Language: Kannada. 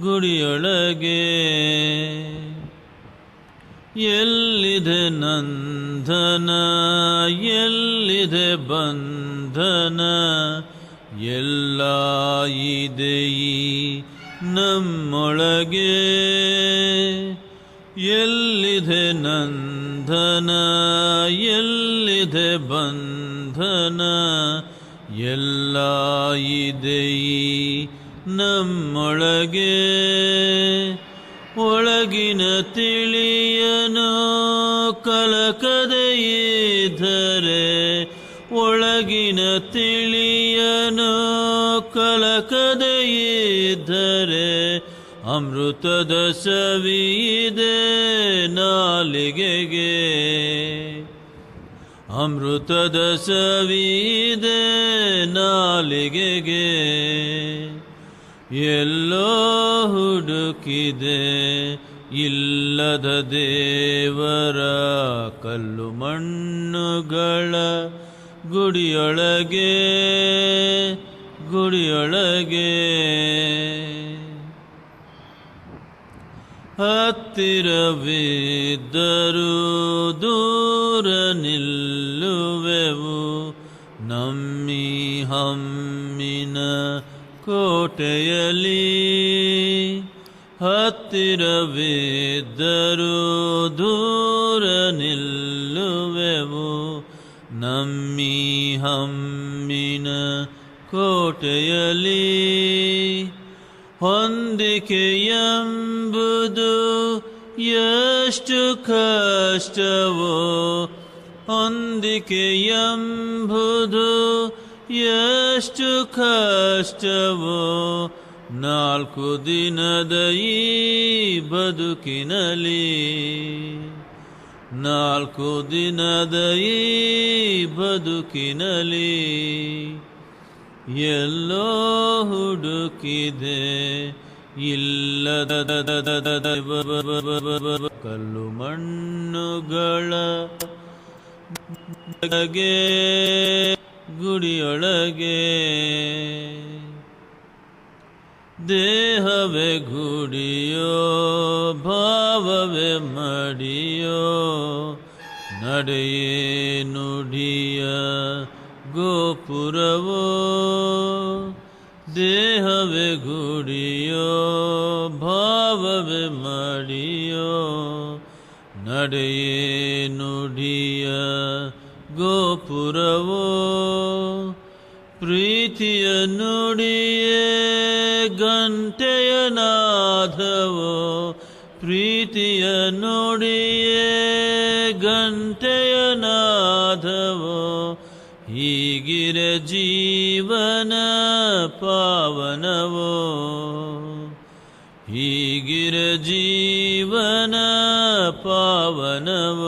ಗುಡಿಯೊಳಗೆ. ಎಲ್ಲಿದೆ ನಂದನ? ಎಲ್ಲಿದೆ ಬಂಧನ? ಎಲ್ಲ ಇದೆಯಿ ನಮ್ಮೊಳಗೆ. ಎಲ್ಲಿದೆ ನಂದನ? ಎಲ್ಲಿದೆ ಬಂಧನ? ಎಲ್ಲ ಇದೆಯಿ ನಮ್ಮೊಳಗೆ ಒಳಗಿನ ತಿಳಿಯನು ಕಲಕದೆ ಇದ್ದರೆ ಒಳಗಿನ ತಿಳಿಯನು ಕಲಕದೆ ಇದ್ದರೆ ಅಮೃತದ ಸವಿಯಿದೆ ನಾಲಿಗೆಗೆ. ಅಮೃತದ ಸವಿಯಿದೆ ನಾಲಿಗೆಗೆ. ಎಲ್ಲೋ ಹುಡುಕಿದೆ ಇಲ್ಲದ ದೇವರ ಕಲ್ಲು ಮಣ್ಣುಗಳ ಗುಡಿಯೊಳಗೆ ಗುಡಿಯೊಳಗೆ. ಹತ್ತಿರವಿದ್ದರೂ ದೂರ ನಿಲ್ಲುವೆವು ನಮ್ಮಿ ಹಮ್ಮಿನ ಕೋಟೆಯಲಿ ಹತ್ತಿರವಿದ್ದರೂ ದೂರ ನಿಲ್ಲುವೆವು. ನಮ್ಮಿ ಹಮ್ಮಿನ ಕೋಟೆಯಲಿ ಹೊಂದಿಕೆ ಎಂಬುದು ಎಷ್ಟು ಕಷ್ಟವೋ. ಹೊಂದಿಕೆ ಎಂಬುದು ಎಷ್ಟು ಕಷ್ಟವೋ ನಾಲ್ಕು ದಿನದ ಈ ಬದುಕಿನಲಿ ನಾಲ್ಕು ದಿನದ ಈ ಬದುಕಿನಲಿ ಎಲ್ಲೋ ಹುಡುಕಿದೆ ಇಲ್ಲದ ಕಲ್ಲು ಮಣ್ಣುಗಳ. ಒಳಗೆ ಗುಡಿಯೊಳಗೆ. ದೇಹವೇ ಗುಡಿಯೋ ಭಾವವೇ ಮಡಿಯೋ ನಡೆಯೇ ನುಡಿಯ ಗೋಪುರವೋ. ದೇಹವೇ ಗುಡಿಯೋ ಭಾವವೇ ಮಡಿಯೋ ನಡೆಯೇ ನುಡಿಯ ಗೋಪುರವೋ, ಪ್ರೀತಿಯ ನುಡಿಯೇ ಗಂಟೆಯ ನಾಧವೋ ಪ್ರೀತಿಯ ನುಡಿಯೇ ಗಂಟೆಯ ನಾಧವೋ ಹೀಗಿರ ಜೀವನ ಪಾವನವೋ, ಹೀಗಿರ ಜೀವನ ಪಾವನವೋ.